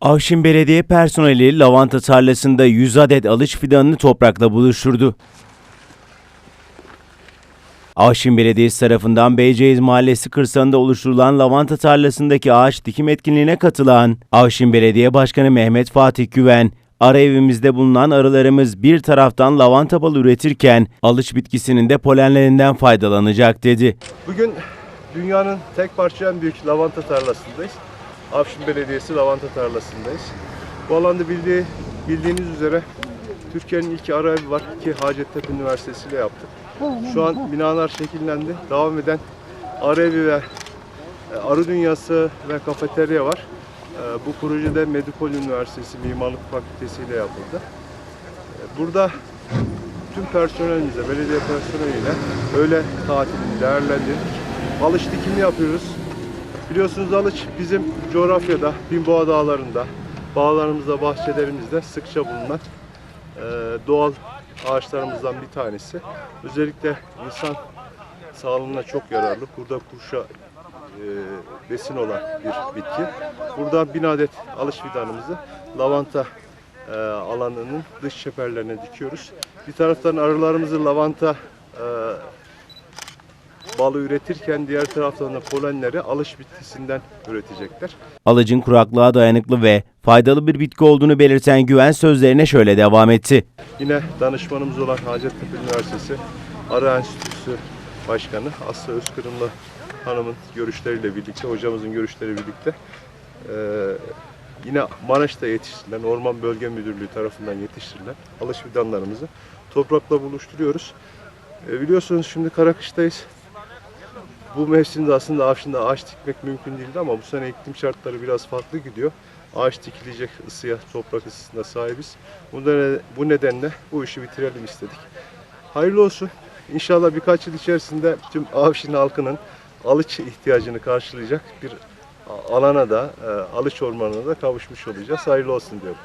Avşin Belediye personeli lavanta tarlasında 100 adet alış fidanını toprakla buluşturdu. Avşin Belediyesi tarafından Beyceğiz Mahallesi kırsalında oluşturulan lavanta tarlasındaki ağaç dikim etkinliğine katılan Avşin Belediye Başkanı Mehmet Fatih Güven, ara evimizde bulunan arılarımız bir taraftan lavanta balı üretirken alış bitkisinin de polenlerinden faydalanacak dedi. Bugün dünyanın tek parça en büyük lavanta tarlasındayız. Afşin Belediyesi lavanta tarlasındayız. Bu alanda bildiği, bildiğiniz üzere Türkiye'nin ilk ara evi var ki Hacettepe Üniversitesi ile yaptık. Şu an binalar şekillendi. Devam eden ara evi ve e, arı dünyası ve kafeterya var. E, Bu projede Medipol Üniversitesi Mimarlık Fakültesi ile yapıldı. E, Burada tüm personelimize, belediye personeliyle öğle tatilini değerlendirdik. Alış dikimi yapıyoruz. Biliyorsunuz Alıç bizim coğrafyada, Binboğa Dağları'nda, bağlarımızda, bahçelerimizde sıkça bulunan e, doğal ağaçlarımızdan bir tanesi. Özellikle insan sağlığına çok yararlı. Burada kurşa e, besin olan bir bitki. Buradan bin adet alış fidanımızı lavanta e, alanının dış çeperlerine dikiyoruz. Bir taraftan arılarımızı lavanta balı üretirken diğer taraftan da polenleri alış bitkisinden üretecekler. Alıcın kuraklığa dayanıklı ve faydalı bir bitki olduğunu belirten Güven sözlerine şöyle devam etti. Yine danışmanımız olan Hacettepe Üniversitesi Arı Enstitüsü Başkanı Aslı Özkırımlı Hanım'ın görüşleriyle birlikte, hocamızın görüşleriyle birlikte eee, yine Maraş'ta yetiştirilen, Orman Bölge Müdürlüğü tarafından yetiştirilen alış fidanlarımızı toprakla buluşturuyoruz. E, biliyorsunuz şimdi Karakış'tayız. Bu mevsimde aslında Afşin'de ağaç dikmek mümkün değildi ama bu sene iklim şartları biraz farklı gidiyor. Ağaç dikilecek ısıya, toprak ısısına sahibiz. Bu, ne- bu nedenle bu işi bitirelim istedik. Hayırlı olsun. İnşallah birkaç yıl içerisinde tüm Avşin halkının alıç ihtiyacını karşılayacak bir alana da, e, alıç ormanına da kavuşmuş olacağız. Hayırlı olsun diyorum.